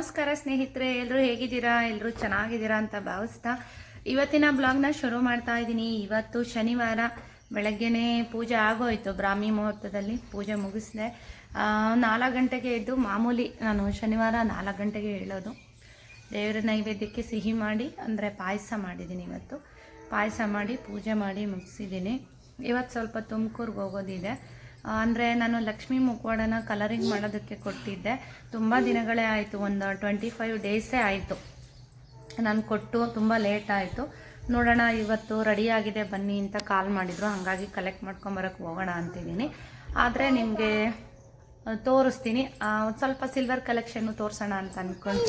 ನಮಸ್ಕಾರ ಸ್ನೇಹಿತರೆ ಎಲ್ಲರೂ ಹೇಗಿದ್ದೀರಾ? ಎಲ್ಲರೂ ಚೆನ್ನಾಗಿದ್ದೀರಾ ಅಂತ ಭಾವಿಸ್ತಾ ಇವತ್ತಿನ ಬ್ಲಾಗ್ನ ಶುರು ಮಾಡ್ತಾ ಇದ್ದೀನಿ. ಇವತ್ತು ಶನಿವಾರ, ಬೆಳಗ್ಗೆನೇ ಪೂಜೆ ಆಗೋಯ್ತು. ಬ್ರಾಹ್ಮಿ ಮುಹೂರ್ತದಲ್ಲಿ ಪೂಜೆ ಮುಗಿಸಿದೆ. ನಾಲ್ಕು ಗಂಟೆಗೆ ಇದ್ದು ಮಾಮೂಲಿ ನಾನು ಶನಿವಾರ ನಾಲ್ಕು ಗಂಟೆಗೆ ಹೇಳೋದು. ದೇವರ ನೈವೇದ್ಯಕ್ಕೆ ಸಿಹಿ ಮಾಡಿ, ಅಂದರೆ ಪಾಯಸ ಮಾಡಿದ್ದೀನಿ ಇವತ್ತು. ಪಾಯಸ ಮಾಡಿ, ಪೂಜೆ ಮಾಡಿ ಮುಗಿಸಿದ್ದೀನಿ. ಇವತ್ತು ಸ್ವಲ್ಪ ತುಮಕೂರಿಗೆ ಹೋಗೋದಿದೆ. ಅಂದರೆ ನಾನು ಲಕ್ಷ್ಮಿ ಮುಖವಾಡನ ಕಲರಿಂಗ್ ಮಾಡೋದಕ್ಕೆ ಕೊಟ್ಟಿದ್ದೆ ತುಂಬ ದಿನಗಳೇ ಆಯಿತು, ಒಂದು ಟ್ವೆಂಟಿ ಫೈವ್ ಡೇಸೇ ಆಯಿತು. ನಾನು ಕೊಟ್ಟು ತುಂಬ ಲೇಟ್ ಆಯಿತು. ನೋಡೋಣ, ಇವತ್ತು ರೆಡಿಯಾಗಿದೆ ಬನ್ನಿ ಅಂತ ಕಾಲ್ ಮಾಡಿದರು. ಹಾಗಾಗಿ ಕಲೆಕ್ಟ್ ಮಾಡ್ಕೊಂಬರಕ್ಕೆ ಹೋಗೋಣ ಅಂತಿದ್ದೀನಿ. ಆದರೆ ನಿಮಗೆ ತೋರಿಸ್ತೀನಿ. ಸ್ವಲ್ಪ ಸಿಲ್ವರ್ ಕಲೆಕ್ಷನ್ನು ತೋರಿಸೋಣ ಅಂತ ಅಂದ್ಕೊಂಡು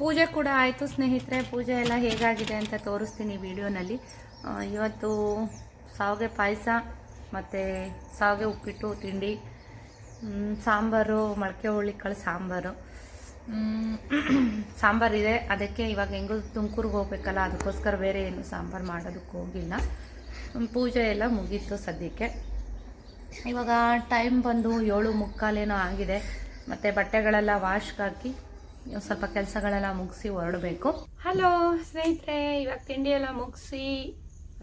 ಪೂಜೆ ಕೂಡ ಆಯಿತು ಸ್ನೇಹಿತರೆ. ಪೂಜೆ ಎಲ್ಲ ಹೇಗಾಗಿದೆ ಅಂತ ತೋರಿಸ್ತೀನಿ ವಿಡಿಯೋನಲ್ಲಿ ಇವತ್ತು ಸಾವಿಗೆ ಪಾಯಸ ಮತ್ತು ಸಾವಿಗೆ ಉಪ್ಪಿಟ್ಟು, ತಿಂಡಿ ಸಾಂಬಾರು ಮೊಳಕೆ ಹುಳಿಕಾಳು ಸಾಂಬಾರು. ಸಾಂಬಾರು ಸಾಂಬಾರಿದೆ ಅದಕ್ಕೆ ಇವಾಗ ಹೆಂಗೂ ತುಮಕೂರಿಗೆ ಹೋಗ್ಬೇಕಲ್ಲ, ಅದಕ್ಕೋಸ್ಕರ ಬೇರೆ ಏನು ಸಾಂಬಾರು ಮಾಡೋದಕ್ಕೆ ಹೋಗಿಲ್ಲ. ಪೂಜೆ ಎಲ್ಲ ಮುಗೀತು ಸದ್ಯಕ್ಕೆ. ಇವಾಗ ಟೈಮ್ ಬಂದು ಏಳು ಮುಕ್ಕಾಲೇನೋ ಆಗಿದೆ. ಮತ್ತು ಬಟ್ಟೆಗಳೆಲ್ಲ ವಾಶ್ಗೆ ಹಾಕಿ, ಸ್ವಲ್ಪ ಕೆಲಸಗಳೆಲ್ಲ ಮುಗಿಸಿ ಹೊರಡಬೇಕು. ಹಲೋ ಸ್ನೇಹಿತರೆ, ಇವಾಗ ತಿಂಡಿ ಎಲ್ಲ ಮುಗಿಸಿ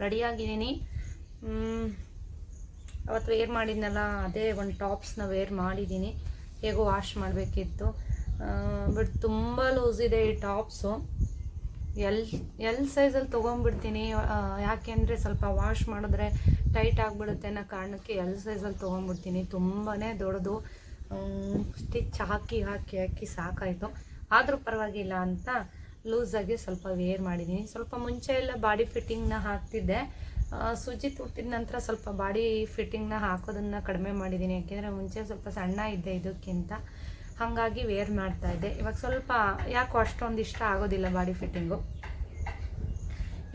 ರೆಡಿಯಾಗಿದ್ದೀನಿ ಅವತ್ತು ವೇರ್ ಮಾಡಿದ್ನಲ್ಲ, ಅದೇ ಒಂದು ಟಾಪ್ಸ್ನ ವೇರ್ ಮಾಡಿದ್ದೀನಿ ಹೇಗೋ ವಾಶ್ ಮಾಡಬೇಕಿತ್ತು. ಬಟ್ ತುಂಬ ಲೂಸ್ ಇದೆ ಈ ಟಾಪ್ಸು ಎಲ್ ಎಲ್ ಸೈಜಲ್ಲಿ ತೊಗೊಂಡ್ಬಿಡ್ತೀನಿ. ಯಾಕೆಂದರೆ ಸ್ವಲ್ಪ ವಾಶ್ ಮಾಡಿದ್ರೆ ಟೈಟ್ ಆಗಿಬಿಡುತ್ತೆ ಅನ್ನೋ ಕಾರಣಕ್ಕೆ ಎಲ್ ಸೈಜಲ್ಲಿ ತೊಗೊಂಡ್ಬಿಡ್ತೀನಿ. ತುಂಬಾ ದೊಡ್ಡದು. ಸ್ಟಿಚ್ ಹಾಕಿ ಹಾಕಿ ಹಾಕಿ ಸಾಕಾಯಿತು. ಆದರೂ ಪರವಾಗಿಲ್ಲ ಅಂತ ಲೂಸಾಗಿ ಸ್ವಲ್ಪ ವೇರ್ ಮಾಡಿದ್ದೀನಿ ಸ್ವಲ್ಪ ಮುಂಚೆ ಎಲ್ಲ ಬಾಡಿ ಫಿಟ್ಟಿಂಗ್ನ ಹಾಕ್ತಿದ್ದೆ. ಆ, ತುಟ್ಟಿದ ನಂತರ ಸ್ವಲ್ಪ ಬಾಡಿ ಫಿಟ್ಟಿಂಗ್ನ ಹಾಕೋದನ್ನು ಕಡಿಮೆ ಮಾಡಿದ್ದೀನಿ ಯಾಕೆಂದರೆ ಮುಂಚೆ ಸ್ವಲ್ಪ ಸಣ್ಣ ಇದ್ದೆ ಇದಕ್ಕಿಂತ. ಹಾಗಾಗಿ ವೇರ್ ಮಾಡ್ತಾ ಇದ್ದೆ. ಇವಾಗ ಸ್ವಲ್ಪ ಯಾಕೋ ಅಷ್ಟೊಂದು ಇಷ್ಟ ಆಗೋದಿಲ್ಲ ಬಾಡಿ ಫಿಟ್ಟಿಂಗು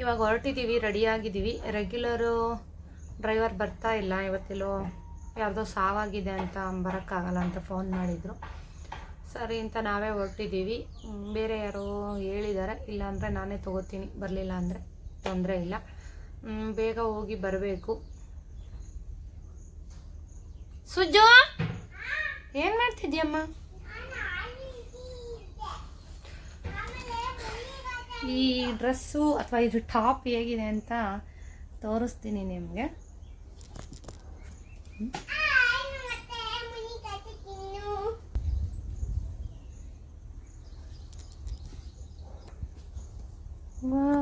ಇವಾಗ ಹೊರಟಿದ್ದೀವಿ ರೆಡಿಯಾಗಿದ್ದೀವಿ ರೆಗ್ಯುಲರು ಡ್ರೈವರ್ ಬರ್ತಾ ಇಲ್ಲ. ಇವತ್ತೆಲ್ಲೋ ಯಾವುದೋ ಸಾವಾಗಿದೆ ಅಂತ ಬರೋಕ್ಕಾಗಲ್ಲ ಅಂತ ಫೋನ್ ಮಾಡಿದರು. ಸರಿ ಅಂತ ನಾವೇ ಹೊರಟಿದ್ದೀವಿ ಬೇರೆ ಯಾರೋ ಹೇಳಿದ್ದಾರೆ ಇಲ್ಲಾಂದರೆ ನಾನೇ ತೊಗೋತೀನಿ. ಬರಲಿಲ್ಲ ಅಂದರೆ ತೊಂದರೆ ಇಲ್ಲ. ಬೇಗ ಹೋಗಿ ಬರಬೇಕು. ಸುಜ್ಜು? ಏನು ಮಾಡ್ತಿದ್ಯಮ್ಮ? ಈ ಡ್ರೆಸ್ಸು ಅಥವಾ ಇದು ಟಾಪ್ ಹೇಗಿದೆ ಅಂತ ತೋರಿಸ್ತೀನಿ ನಿಮಗೆ. ವಾ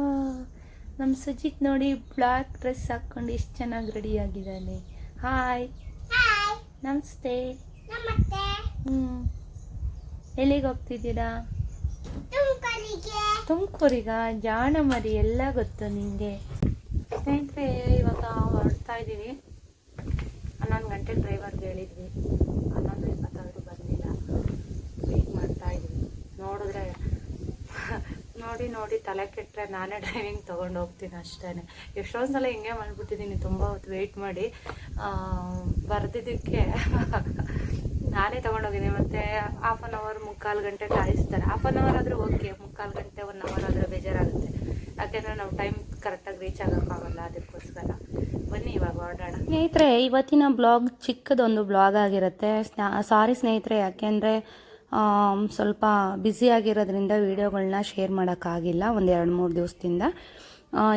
ನಮ್ಮ ಸುಜಿತ್ ನೋಡಿ ಬ್ಲಾಕ್ ಡ್ರೆಸ್ ಹಾಕ್ಕೊಂಡು ಎಷ್ಟು ಚೆನ್ನಾಗಿ ರೆಡಿ ಆಗಿದ್ದಾನೆ. ಹಾಯ್ ನಮಸ್ತೆ. ಹ್ಞೂ ಎಲ್ಲಿಗೆ ಹೋಗ್ತಿದ್ದೀರಾ? ತುಮಕೂರಿಗ. ಜಾಣ ಮರಿ ಎಲ್ಲ ಗೊತ್ತು ನಿಮಗೆ ಸ್ನೇಹಿತರೆ ಇವಾಗ ಹೊರಡ್ತಾ ಇದ್ದೀವಿ. ಹನ್ನೊಂದು ಗಂಟೆ ಡ್ರೈವರ್ಗೆ ಹೇಳಿದ್ವಿ ಹನ್ನೊಂದು ಇಪ್ಪತ್ತಾದರೂ ಬಂದಿಲ್ಲ ವೆಯ್ಟ್ ಮಾಡ್ತಾ ಇದ್ವಿ ನೋಡಿದ್ರೆ ನೋಡಿ ತಲೆ ಕೆಟ್ಟರೆ ನಾನೇ ಡ್ರೈವಿಂಗ್ ತೊಗೊಂಡು ಹೋಗ್ತೀನಿ ಅಷ್ಟೇ ಎಷ್ಟೊಂದು ಸಲ ಹಿಂಗೆ ಮಾಡಿಬಿಟ್ಟಿದ್ದೀನಿ ತುಂಬ ಹೊತ್ತು ವೆಯ್ಟ್ ಮಾಡಿ. ಬರೆದಿದ್ದಕ್ಕೆ ನಾನೇ ತೊಗೊಂಡೋಗಿದ್ದೀನಿ ಮತ್ತು ಹಾಫ್ ಆನ್ ಅವರ್ ಮುಕ್ಕಾಲು ಗಂಟೆ ಕಾಯಿಸ್ತಾರೆ. ಹಾಫ್ ಆನ್ ಅವರ್ ಆದರೂ ಓಕೆ ಮುಕ್ಕಾಲು ಗಂಟೆ ಒನ್ ಅವರ್ ಆದರೂ ಬೇಜಾರಾಗುತ್ತೆ. ಯಾಕೆಂದರೆ ನಾವು ಟೈಮ್ ಕರೆಕ್ಟಾಗಿ ರೀಚ್ ಆಗೋಕ್ಕಾಗಲ್ಲ ಅದಕ್ಕೋಸ್ಕರ. ಬನ್ನಿ ಇವಾಗ ಹೊರಡೋಣ. ಸ್ನೇಹಿತರೆ, ಇವತ್ತಿನ ಬ್ಲಾಗ್ ಚಿಕ್ಕದೊಂದು ಬ್ಲಾಗ್ ಆಗಿರುತ್ತೆ. ಸಾರಿ ಸ್ನೇಹಿತರೆ, ಯಾಕೆಂದರೆ ಸ್ವಲ್ಪ ಬ್ಯುಸಿ ಆಗಿರೋದ್ರಿಂದ ವೀಡಿಯೋಗಳನ್ನ ಶೇರ್ ಮಾಡೋಕ್ಕಾಗಿಲ್ಲ, ಒಂದು ಎರಡು ಮೂರು ದಿವಸದಿಂದ.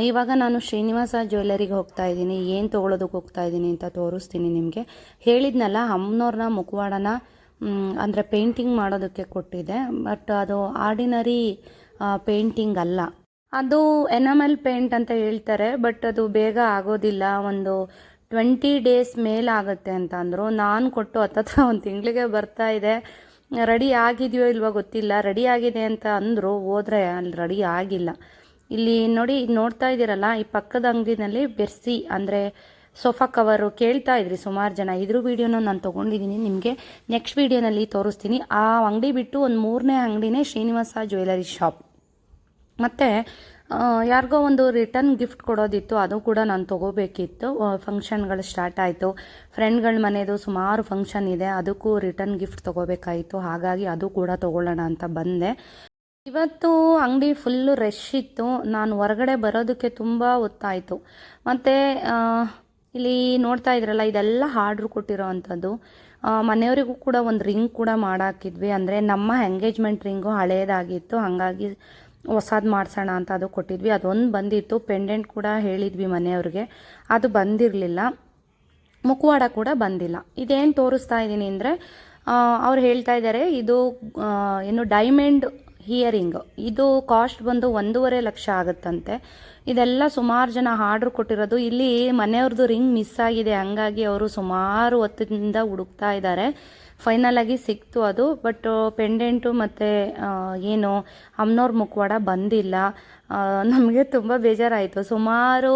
ಇವಾಗ ನಾನು ಶ್ರೀನಿವಾಸ ಜ್ಯುವೆಲ್ಲರಿಗೆ ಹೋಗ್ತಾ ಇದ್ದೀನಿ. ಏನು ತೊಗೊಳೋದಕ್ಕೆ ಹೋಗ್ತಾ ಇದ್ದೀನಿ ಅಂತ ತೋರಿಸ್ತೀನಿ ನಿಮಗೆ. ಹೇಳಿದ್ನಲ್ಲ ಅಮ್ಮನವ್ರನ್ನ ಮುಖವಾಡನ ಅಂದರೆ ಪೇಂಟಿಂಗ್ ಮಾಡೋದಕ್ಕೆ ಕೊಟ್ಟಿದ್ದೆ. ಬಟ್ ಅದು ಆರ್ಡಿನರಿ ಪೇಂಟಿಂಗ್ ಅಲ್ಲ. ಅದು ಎನಮಲ್ ಪೇಂಟ್ ಅಂತ ಹೇಳ್ತಾರೆ ಬಟ್ ಅದು ಬೇಗ ಆಗೋದಿಲ್ಲ. ಒಂದು ಟ್ವೆಂಟಿ ಡೇಸ್ ಮೇಲಾಗುತ್ತೆ ಅಂತ ಅಂದರು. ನಾನು ಕೊಟ್ಟು ಹತ್ತತ್ರ ಒಂದು ತಿಂಗಳಿಗೆ ಬರ್ತಾ ಇದೆ. ರೆಡಿ ಆಗಿದೆಯೋ ಇಲ್ವೋ ಗೊತ್ತಿಲ್ಲ. ರೆಡಿ ಆಗಿದೆ ಅಂತ ಅಂದರು, ಹೋದ್ರೆ ಅಲ್ಲಿ ರೆಡಿ ಆಗಿಲ್ಲ. ಇಲ್ಲಿ ನೋಡಿ, ನೋಡ್ತಾ ಇದ್ದೀರಲ್ಲ, ಈ ಪಕ್ಕದ ಅಂಗಡಿನಲ್ಲಿ ಬೆರ್ಸಿ, ಅಂದರೆ ಸೋಫಾ ಕವರು ಕೇಳ್ತಾ ಇದ್ರಿ ಸುಮಾರು ಜನ. ಇದ್ರ ವಿಡಿಯೋನ ನಾನು ತೊಗೊಂಡಿದ್ದೀನಿ ನಿಮಗೆ ನೆಕ್ಸ್ಟ್ ವಿಡಿಯೋನಲ್ಲಿ ತೋರಿಸ್ತೀನಿ. ಆ ಅಂಗಡಿ ಬಿಟ್ಟು ಒಂದು ಮೂರನೇ ಅಂಗಡಿನೇ ಶ್ರೀನಿವಾಸ ಜ್ಯುವೆಲರಿ ಶಾಪ್. ಮತ್ತು ಯಾರಿಗೋ ಒಂದು ರಿಟರ್ನ್ ಗಿಫ್ಟ್ ಕೊಡೋದಿತ್ತು, ಅದು ಕೂಡ ನಾನು ತೊಗೋಬೇಕಿತ್ತು. ಫಂಕ್ಷನ್ಗಳು ಸ್ಟಾರ್ಟ್ ಆಯಿತು. ಫ್ರೆಂಡ್ಗಳ ಮನೆಯದು ಸುಮಾರು ಫಂಕ್ಷನ್ ಇದೆ, ಅದಕ್ಕೂ ರಿಟರ್ನ್ ಗಿಫ್ಟ್ ತೊಗೋಬೇಕಾಯಿತು. ಹಾಗಾಗಿ ಅದು ಕೂಡ ತೊಗೊಳ್ಳೋಣ ಅಂತ ಬಂದೆ. ಇವತ್ತು ಅಂಗಡಿ ಫುಲ್ಲು ರಶ್ ಇತ್ತು. ನಾನು ಹೊರಗಡೆ ಬರೋದಕ್ಕೆ ತುಂಬ ಹೊತ್ತಾಯಿತು. ಮತ್ತು ಇಲ್ಲಿ ನೋಡ್ತಾ ಇದ್ರಲ್ಲ, ಇದೆಲ್ಲ ಆರ್ಡ್ರ್ ಕೊಟ್ಟಿರೋ ಅಂಥದ್ದು. ಮನೆಯವರಿಗೂ ಕೂಡ ಒಂದು ರಿಂಗ್ ಕೂಡ ಮಾಡಾಕಿದ್ವಿ. ಅಂದರೆ ನಮ್ಮ ಎಂಗೇಜ್ಮೆಂಟ್ ರಿಂಗು ಹಳೇದಾಗಿತ್ತು. ಹಾಗಾಗಿ ಹೊಸದು ಮಾಡಿಸೋಣ ಅಂತ ಅದು ಕೊಟ್ಟಿದ್ವಿ. ಅದೊಂದು ಬಂದಿತ್ತು. ಪೆಂಡೆಂಟ್ ಕೂಡ ಹೇಳಿದ್ವಿ ಮನೆಯವ್ರಿಗೆ. ಅದು ಬಂದಿರಲಿಲ್ಲ. ಮುಖವಾಡ ಕೂಡ ಬಂದಿಲ್ಲ. ಇದೇನು ತೋರಿಸ್ತಾ ಇದ್ದೀನಿ ಅಂದರೆ ಅವ್ರು ಹೇಳ್ತಾ ಇದ್ದಾರೆ ಇದು ಏನು ಡೈಮಂಡ್ ಹಿಯರಿಂಗ್ ಇದು ಕಾಸ್ಟ್ ಬಂದು ಒಂದೂವರೆ ಲಕ್ಷ ಆಗುತ್ತಂತೆ. ಇದೆಲ್ಲ ಸುಮಾರು ಜನ ಆರ್ಡ್ರ್ ಕೊಟ್ಟಿರೋದು. ಇಲ್ಲಿ ಮನೆಯವ್ರದ್ದು ರಿಂಗ್ ಮಿಸ್ ಆಗಿದೆ. ಹಂಗಾಗಿ ಅವರು ಸುಮಾರು ಹೊತ್ತಿನಿಂದ ಹುಡುಕ್ತಾ ಇದ್ದಾರೆ ಫೈನಲ್ ಆಗಿ ಸಿಕ್ತು ಅದು ಬಟ್ ಪೆಂಡೆಂಟು ಮತ್ತು ಏನು, ಅಮ್ನೋರ್ ಮುಖವಾಡ ಬಂದಿಲ್ಲ. ನಮಗೆ ತುಂಬ ಬೇಜಾರಾಯಿತು. ಸುಮಾರು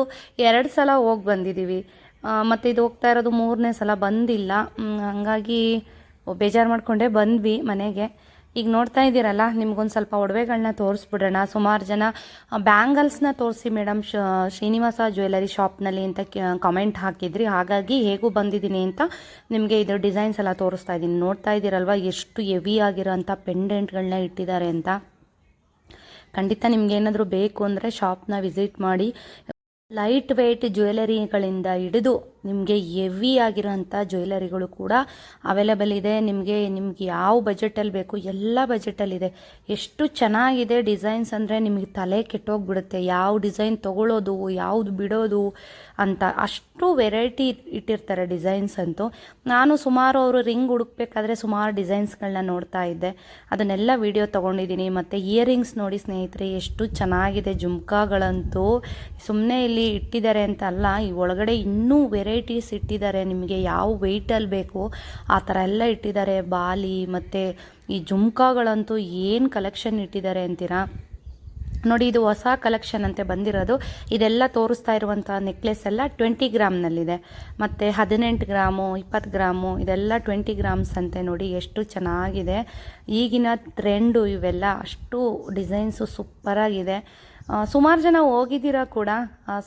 ಎರಡು ಸಲ ಹೋಗಿ ಬಂದಿದ್ದೀವಿ ಮತ್ತು ಇದು ಹೋಗ್ತಾ ಇರೋದು ಮೂರನೇ ಸಲ ಬಂದಿಲ್ಲ. ಹಂಗಾಗಿ, ಬೇಜಾರು ಮಾಡಿಕೊಂಡೇ ಬಂದ್ವಿ ಮನೆಗೆ. ಈಗ ನೋಡ್ತಾ ಇದ್ದೀರಲ್ಲ, ನಿಮ್ಗೊಂದು ಸ್ವಲ್ಪ ಒಡವೆಗಳನ್ನ ತೋರಿಸ್ಬಿಡೋಣ. ಸುಮಾರು ಜನ ಬ್ಯಾಂಗಲ್ಸ್ನ ತೋರಿಸಿ ಮೇಡಮ್ ಶ್ರೀನಿವಾಸ ಜ್ಯುವೆಲರಿ ಶಾಪ್ನಲ್ಲಿ ಅಂತ ಕಮೆಂಟ್ ಹಾಕಿದ್ರಿ. ಹಾಗಾಗಿ ಹೇಗೂ ಬಂದಿದ್ದೀನಿ ಅಂತ ನಿಮಗೆ ಇದ್ರ ಡಿಸೈನ್ಸ್ ಎಲ್ಲ ತೋರಿಸ್ತಾ ಇದ್ದೀನಿ. ನೋಡ್ತಾ ಇದ್ದೀರಲ್ವ, ಎಷ್ಟು ಹೆವಿ ಆಗಿರೋಂಥ ಪೆಂಡೆಂಟ್ಗಳನ್ನ ಇಟ್ಟಿದ್ದಾರೆ ಅಂತ. ಖಂಡಿತ ನಿಮ್ಗೆ ಏನಾದರೂ ಬೇಕು ಅಂದರೆ ಶಾಪ್ನ ವಿಸಿಟ್ ಮಾಡಿ. ಲೈಟ್ ವೆಯ್ಟ್ ಜ್ಯುವೆಲರಿಗಳಿಂದ ಹಿಡಿದು ನಿಮಗೆ ಹೆವಿ ಆಗಿರೋಂಥ ಜ್ಯುವೆಲರಿಗಳು ಕೂಡ ಅವೈಲೇಬಲ್ ಇದೆ. ನಿಮಗೆ, ನಿಮ್ಗೆ ಯಾವ ಬಜೆಟಲ್ಲಿ ಬೇಕು, ಎಲ್ಲ ಬಜೆಟಲ್ಲಿದೆ ಎಷ್ಟು ಚೆನ್ನಾಗಿದೆ ಡಿಸೈನ್ಸ್ ಅಂದರೆ ನಿಮಗೆ ತಲೆ ಕೆಟ್ಟೋಗ್ಬಿಡುತ್ತೆ. ಯಾವ ಡಿಸೈನ್ ತೊಗೊಳ್ಳೋದು ಯಾವುದು ಬಿಡೋದು ಅಂತ ಅಷ್ಟು ವೆರೈಟಿ ಇಟ್ಟಿರ್ತಾರೆ ಡಿಸೈನ್ಸ್ ಅಂತೂ. ನಾನು ಸುಮಾರು ಅವರು ರಿಂಗ್ ಹುಡುಕ್ಬೇಕಾದ್ರೆ ಸುಮಾರು ಡಿಸೈನ್ಸ್ಗಳನ್ನ ನೋಡ್ತಾ ಇದ್ದೆ. ಅದನ್ನೆಲ್ಲ ವಿಡಿಯೋ ತೊಗೊಂಡಿದ್ದೀನಿ. ಮತ್ತು ಇಯರಿಂಗ್ಸ್ ನೋಡಿ ಸ್ನೇಹಿತರೆ, ಎಷ್ಟು ಚೆನ್ನಾಗಿದೆ ಜುಮ್ಕಾಗಳಂತೂ. ಸುಮ್ಮನೆ ಇಲ್ಲಿ ಇಟ್ಟಿದ್ದಾರೆ ಅಂತ ಅಲ್ಲ, ಈ ಒಳಗಡೆ ಇನ್ನೂ ವೆರೈಟೀಸ್ ಇಟ್ಟಿದ್ದಾರೆ, ನಿಮಗೆ ಯಾವ ವೆಯ್ಟಲ್ಲಿ ಬೇಕು, ಆ ಥರ ಎಲ್ಲ ಇಟ್ಟಿದ್ದಾರೆ. ಬಾಲಿ ಮತ್ತು ಈ ಜುಮ್ಕಾಗಳಂತೂ ಏನು ಕಲೆಕ್ಷನ್ ಇಟ್ಟಿದ್ದಾರೆ ಅಂತೀರಾ? ನೋಡಿ, ಇದು ಹೊಸ ಕಲೆಕ್ಷನ್ ಅಂತೆ ಬಂದಿರೋದು. ಇದೆಲ್ಲ ತೋರಿಸ್ತಾ ಇರುವಂಥ ನೆಕ್ಲೆಸ್ ಎಲ್ಲ ಟ್ವೆಂಟಿ ಗ್ರಾಮ್ನಲ್ಲಿದೆ ಮತ್ತು ಹದಿನೆಂಟು ಗ್ರಾಮು, ಇಪ್ಪತ್ತು ಗ್ರಾಮು, ಇದೆಲ್ಲ ಟ್ವೆಂಟಿ ಗ್ರಾಮ್ಸ್ ಅಂತೆ ನೋಡಿ, ಎಷ್ಟು ಚೆನ್ನಾಗಿದೆ. ಈಗಿನ ಟ್ರೆಂಡು ಇವೆಲ್ಲ ಅಷ್ಟು ಡಿಸೈನ್ಸು ಸೂಪರಾಗಿದೆ. ಸುಮಾರು ಜನ ಹೋಗಿದ್ದೀರಾ ಕೂಡ?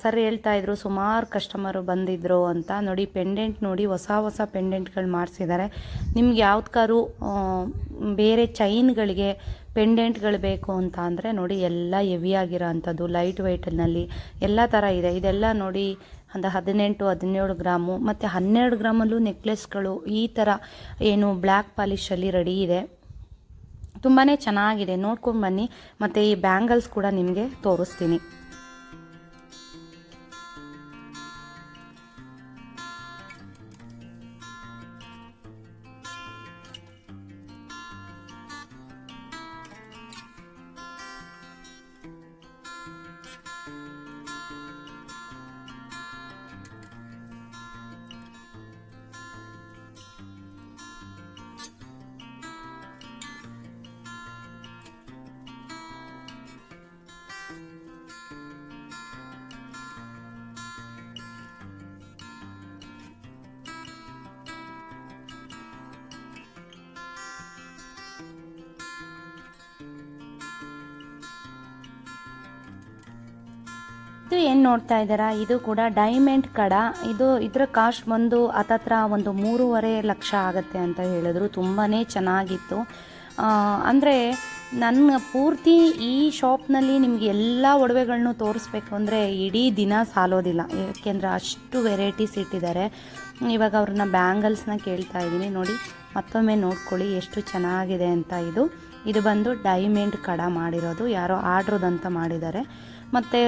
ಸರ್ ಹೇಳ್ತಾ ಇದ್ರು, ಸುಮಾರು ಕಸ್ಟಮರು ಬಂದಿದ್ರು ಅಂತ. ನೋಡಿ ಪೆಂಡೆಂಟ್ ನೋಡಿ, ಹೊಸ ಹೊಸ ಪೆಂಡೆಂಟ್ಗಳು ಮಾಡಿಸಿದ್ದಾರೆ. ನಿಮ್ಗೆ ಯಾವ್ದಕ್ಕಾರು ಬೇರೆ ಚೈನ್ಗಳಿಗೆ ಪೆಂಡೆಂಟ್ಗಳು ಬೇಕು ಅಂತ ಅಂದರೆ, ನೋಡಿ, ಎಲ್ಲ ಹೆವಿ ಆಗಿರೋ ಅಂಥದ್ದು ಲೈಟ್ ವೈಟ್ನಲ್ಲಿ ಎಲ್ಲ ಥರ ಇದೆ. ಇದೆಲ್ಲ ನೋಡಿ, ಒಂದು ಹದಿನೆಂಟು, ಹದಿನೇಳು ಗ್ರಾಮು, ಮತ್ತು ಹನ್ನೆರಡು ಗ್ರಾಮಲ್ಲೂ ನೆಕ್ಲೆಸ್ಗಳು ಈ ಥರ ಏನು ಬ್ಲ್ಯಾಕ್ ಪಾಲಿಷಲ್ಲಿ ರೆಡಿ ಇದೆ. ತುಂಬಾ ಚೆನ್ನಾಗಿದೆ. ನೋಡ್ಕೊಂಡು ಬನ್ನಿ. ಮತ್ತು ಈ ಬ್ಯಾಂಗಲ್ಸ್ ಕೂಡ ನಿಮಗೆ ತೋರಿಸ್ತೀನಿ. ಇದು ಏನು ನೋಡ್ತಾ ಇದ್ದೀರಾ? ಇದು ಕೂಡ ಡೈಮಂಡ್ ಕಡ. ಇದು ಇದರ ಕಾಸ್ಟ್ ಬಂದು ಹತ್ತತ್ರ ಒಂದು ಮೂರುವರೆ ಲಕ್ಷ ಆಗುತ್ತೆ ಅಂತ ಹೇಳಿದ್ರು. ತುಂಬಾ ಚೆನ್ನಾಗಿತ್ತು. ಅಂದರೆ ನನ್ನ ಪೂರ್ತಿ ಈ ಶಾಪ್ನಲ್ಲಿ ನಿಮಗೆ ಎಲ್ಲ ಒಡವೆಗಳನ್ನು ತೋರಿಸ್ಬೇಕು ಅಂದರೆ ಇಡೀ ದಿನ ಸಾಲೋದಿಲ್ಲ. ಏಕೆಂದರೆ ಅಷ್ಟು ವೆರೈಟೀಸ್ ಇಟ್ಟಿದ್ದಾರೆ. ಇವಾಗ ಅವ್ರನ್ನ ಬ್ಯಾಂಗಲ್ಸ್ನ ಕೇಳ್ತಾ ಇದ್ದೀನಿ. ನೋಡಿ, ಮತ್ತೊಮ್ಮೆ ನೋಡ್ಕೊಳ್ಳಿ ಎಷ್ಟು ಚೆನ್ನಾಗಿದೆ ಅಂತ ಇದು. ಇದು ಬಂದು ಡೈಮಂಡ್ ಕಡ ಮಾಡಿರೋದು. ಯಾರೋ ಆರ್ಡ್ರದಂತ ಮಾಡಿದ್ದಾರೆ. ಮತ್ತು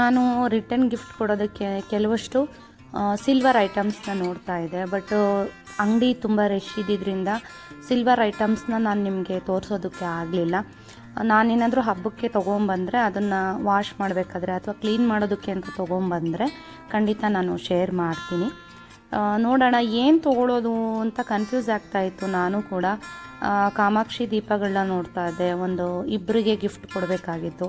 ನಾನು ರಿಟರ್ನ್ ಗಿಫ್ಟ್ ಕೊಡೋದಕ್ಕೆ ಕೆಲವಷ್ಟು ಸಿಲ್ವರ್ ಐಟಮ್ಸ್ನ ನೋಡ್ತಾ ಇದ್ದೆ. ಬಟ್ ಅಂಗಡಿ ತುಂಬ ರಶ್ ಇದ್ದಿದ್ದರಿಂದ ಸಿಲ್ವರ್ ಐಟಮ್ಸ್ನ ನಾನು ನಿಮಗೆ ತೋರಿಸೋದಕ್ಕೆ ಆಗಲಿಲ್ಲ. ನಾನೇನಾದರೂ ಹಬ್ಬಕ್ಕೆ ತೊಗೊಂಬಂದರೆ ಅದನ್ನು ವಾಶ್ ಮಾಡಬೇಕಾದ್ರೆ ಅಥವಾ ಕ್ಲೀನ್ ಮಾಡೋದಕ್ಕೆ ಅಂತ ತೊಗೊಂಬಂದರೆ ಖಂಡಿತ ನಾನು ಶೇರ್ ಮಾಡ್ತೀನಿ. ನೋಡೋಣ ಏನು ತೊಗೊಳೋದು ಅಂತ ಕನ್ಫ್ಯೂಸ್ ಆಗ್ತಾ ಇತ್ತು ನಾನು ಕೂಡ. ಕಾಮಾಕ್ಷಿ ದೀಪಗಳನ್ನ ನೋಡ್ತಾ ಇದ್ದೆ. ಒಂದು ಇಬ್ಬರಿಗೆ ಗಿಫ್ಟ್ ಕೊಡಬೇಕಾಗಿತ್ತು.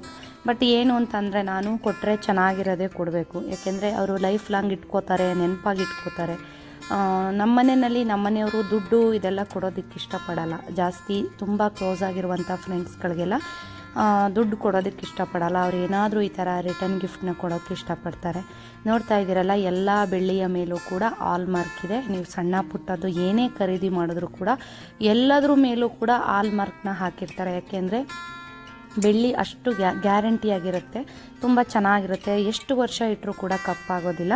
ಬಟ್ ಏನು ಅಂತಂದರೆ ನಾನು ಕೊಟ್ಟರೆ ಚೆನ್ನಾಗಿರೋದೇ ಕೊಡಬೇಕು. ಯಾಕೆಂದರೆ ಅವರು ಲೈಫ್ ಲಾಂಗ್ ಇಟ್ಕೋತಾರೆ, ನೆನಪಾಗಿ ಇಟ್ಕೋತಾರೆ. ನಮ್ಮ ಮನೆಯಲ್ಲಿ ನಮ್ಮ ದುಡ್ಡು ಇದೆಲ್ಲ ಕೊಡೋದಕ್ಕೆ ಇಷ್ಟಪಡಲ್ಲ. ಜಾಸ್ತಿ ತುಂಬ ಕ್ಲೋಸ್ ಆಗಿರುವಂಥ ಫ್ರೆಂಡ್ಸ್ಗಳಿಗೆಲ್ಲ ದುಡ್ಡು ಕೊಡೋದಕ್ಕೆ ಇಷ್ಟಪಡಲ್ಲ. ಅವ್ರು ಏನಾದರೂ ಈ ಥರ ರಿಟರ್ನ್ ಗಿಫ್ಟ್ನ ಕೊಡೋಕ್ಕೆ ಇಷ್ಟಪಡ್ತಾರೆ. ನೋಡ್ತಾ ಇದ್ದೀರಲ್ಲ, ಎಲ್ಲ ಬೆಳ್ಳಿಯ ಮೇಲೂ ಕೂಡ ಆಲ್ ಮಾರ್ಕ್ ಇದೆ. ನೀವು ಸಣ್ಣ ಪುಟ್ಟದ್ದು ಏನೇ ಖರೀದಿ ಮಾಡಿದ್ರು ಕೂಡ ಎಲ್ಲದ್ರ ಮೇಲೂ ಕೂಡ ಆಲ್ ಮಾರ್ಕ್ನ ಹಾಕಿರ್ತಾರೆ. ಯಾಕೆಂದರೆ ಬೆಳ್ಳಿ ಅಷ್ಟು ಗ್ಯಾ ಗ್ಯಾರಂಟಿಯಾಗಿರುತ್ತೆ ತುಂಬ ಚೆನ್ನಾಗಿರುತ್ತೆ. ಎಷ್ಟು ವರ್ಷ ಇಟ್ಟರೂ ಕೂಡ ಕಪ್ಪಾಗೋದಿಲ್ಲ.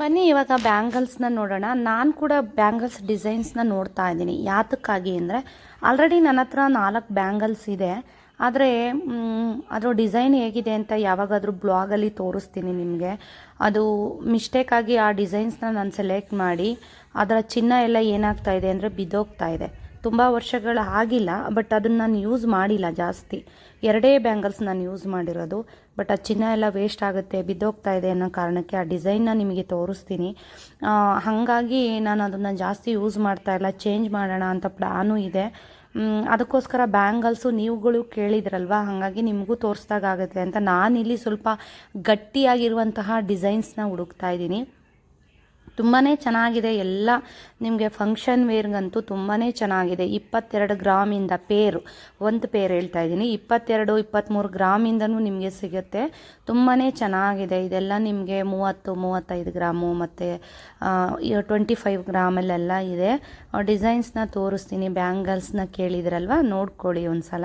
ಬನ್ನಿ, ಇವಾಗ ಬ್ಯಾಂಗಲ್ಸ್ನ ನೋಡೋಣ. ನಾನು ಕೂಡ ಬ್ಯಾಂಗಲ್ಸ್ ಡಿಸೈನ್ಸ್ನ ನೋಡ್ತಾ ಇದ್ದೀನಿ. ಯಾತಕ್ಕಾಗಿ ಅಂದರೆ ಆಲ್ರೆಡಿ ನನ್ನ ಹತ್ರ ನಾಲ್ಕು ಬ್ಯಾಂಗಲ್ಸ್ ಇದೆ. ಆದರೆ ಅದರ ಡಿಸೈನ್ ಹೇಗಿದೆ ಅಂತ ಯಾವಾಗಾದರೂ ಬ್ಲಾಗಲ್ಲಿ ತೋರಿಸ್ತೀನಿ ನಿಮಗೆ. ಅದು ಮಿಸ್ಟೇಕಾಗಿ ಆ ಡಿಸೈನ್ಸ್ನ ನಾನು ಸೆಲೆಕ್ಟ್ ಮಾಡಿ, ಅದರ ಚಿನ್ನ ಎಲ್ಲ ಏನಾಗ್ತಾ ಇದೆ ಅಂದರೆ ಬಿದ್ದೋಗ್ತಾ ಇದೆ. ತುಂಬ ವರ್ಷಗಳು ಆಗಿಲ್ಲ ಬಟ್ ಅದನ್ನು ನಾನು ಯೂಸ್ ಮಾಡಿಲ್ಲ ಜಾಸ್ತಿ. ಎರಡೇ ಬ್ಯಾಂಗಲ್ಸ್ ನಾನು ಯೂಸ್ ಮಾಡಿರೋದು ಬಟ್ ಆ ಚಿನ್ನ ಎಲ್ಲ ವೇಸ್ಟ್ ಆಗುತ್ತೆ, ಬಿದ್ದೋಗ್ತಾ ಇದೆ ಅನ್ನೋ ಕಾರಣಕ್ಕೆ ಆ ಡಿಸೈನ್ನ ನಿಮಗೆ ತೋರಿಸ್ತೀನಿ. ಹಾಗಾಗಿ ನಾನು ಅದನ್ನು ಜಾಸ್ತಿ ಯೂಸ್ ಮಾಡ್ತಾ ಇಲ್ಲ ಚೇಂಜ್ ಮಾಡೋಣ ಅಂತ ಪ್ಲಾನು ಇದೆ. ಅದಕ್ಕೋಸ್ಕರ ಬ್ಯಾಂಗಲ್ಸು ನೀವುಗಳು ಕೇಳಿದ್ರಲ್ವಾ, ಹಾಗಾಗಿ ನಿಮಗೂ ತೋರಿಸ್ದಾಗುತ್ತೆ ಅಂತ ನಾನಿಲ್ಲಿ ಸ್ವಲ್ಪ ಗಟ್ಟಿಯಾಗಿರುವಂತಹ ಡಿಸೈನ್ಸ್ನ ಹುಡುಕ್ತಾ ಇದ್ದೀನಿ. ತುಂಬಾ ಚೆನ್ನಾಗಿದೆ. ಎಲ್ಲ ನಿಮಗೆ ಫಂಕ್ಷನ್ ವೇರ್ಗಂತೂ ತುಂಬಾ ಚೆನ್ನಾಗಿದೆ. ಇಪ್ಪತ್ತೆರಡು ಗ್ರಾಮಿಂದ ಪೇರು ಒಂದು ಪೇರ್ ಹೇಳ್ತಾ ಇದ್ದೀನಿ. ಇಪ್ಪತ್ತೆರಡು ಇಪ್ಪತ್ತ್ಮೂರು ಗ್ರಾಮಿಂದನೂ ನಿಮಗೆ ಸಿಗುತ್ತೆ. ತುಂಬಾ ಚೆನ್ನಾಗಿದೆ. ಇದೆಲ್ಲ ನಿಮಗೆ ಮೂವತ್ತು, ಮೂವತ್ತೈದು ಗ್ರಾಮು ಮತ್ತು ಟ್ವೆಂಟಿ ಫೈವ್ ಗ್ರಾಮಲ್ಲೆಲ್ಲ ಇದೆ. ಡಿಸೈನ್ಸ್ನ ತೋರಿಸ್ತೀನಿ. ಬ್ಯಾಂಗಲ್ಸ್ನ ಕೇಳಿದ್ರಲ್ವ? ನೋಡ್ಕೊಳ್ಳಿ ಒಂದು ಸಲ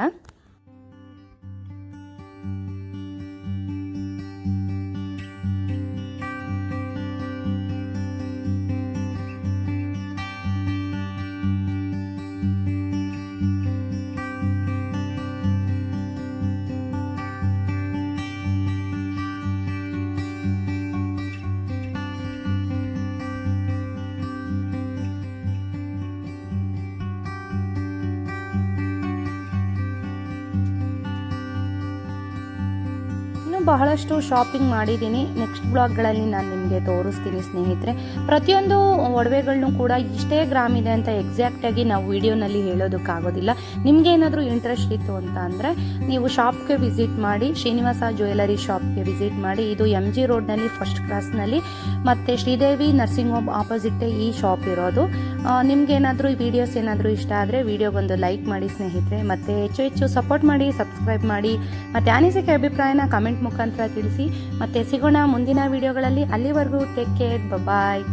ಬಹಳಷ್ಟು ಶಾಪಿಂಗ್ ಮಾಡಿದ್ದೀನಿ. ನೆಕ್ಸ್ಟ್ ಬ್ಲಾಗ್ಗಳಲ್ಲಿ ನಾನು ನಿಮಗೆ ತೋರಿಸ್ತೀನಿ ಸ್ನೇಹಿತರೆ. ಪ್ರತಿಯೊಂದು ಒಡವೆಗಳನ್ನೂ ಕೂಡ ಇಷ್ಟೇ ಗ್ರಾಮ್ ಇದೆ ಅಂತ ಎಕ್ಸಾಕ್ಟಾಗಿ ನಾವು ವಿಡಿಯೋನಲ್ಲಿ ಹೇಳೋದಕ್ಕಾಗೋದಿಲ್ಲ. ನಿಮಗೆ ಏನಾದರೂ ಇಂಟ್ರೆಸ್ಟ್ ಇತ್ತು ಅಂತ ಅಂದರೆ ನೀವು ಶಾಪ್ಗೆ ವಿಸಿಟ್ ಮಾಡಿ, ಶ್ರೀನಿವಾಸ ಜ್ಯುವೆಲರಿ ಶಾಪ್ಗೆ ವಿಸಿಟ್ ಮಾಡಿ, ಇದು ಎಂ ಜಿ ರೋಡ್ನಲ್ಲಿ ಫಸ್ಟ್ ಕ್ರಾಸ್ನಲ್ಲಿ ಮತ್ತು ಶ್ರೀದೇವಿ ನರ್ಸಿಂಗ್ ಹೋಮ್ ಆಪೋಸಿಟ್ಟೇ ಈ ಶಾಪ್ ಇರೋದು. ನಿಮ್ಗೆ ಏನಾದರೂ ಈ ವಿಡಿಯೋಸ್ ಏನಾದರೂ ಇಷ್ಟ ಆದರೆ ವಿಡಿಯೋಗೊಂದು ಲೈಕ್ ಮಾಡಿ ಸ್ನೇಹಿತರೆ, ಮತ್ತು ಹೆಚ್ಚು ಹೆಚ್ಚು ಸಪೋರ್ಟ್ ಮಾಡಿ ಸಬ್ಸ್ಕ್ರೈಬ್ ಮಾಡಿ, ಮತ್ತು ಅನಿಸಿಕೆ ಅಭಿಪ್ರಾಯನ ಕಮೆಂಟ್ ಮುಖಾಂತರ ತಿಳಿಸಿ, ಮತ್ತು ಸಿಗೋಣ ಮುಂದಿನ ವಿಡಿಯೋಗಳಲ್ಲಿ ಅಲ್ಲಿವರೆಗೂ ಟೇಕ್ ಕೇರ್ ಬಾಯ್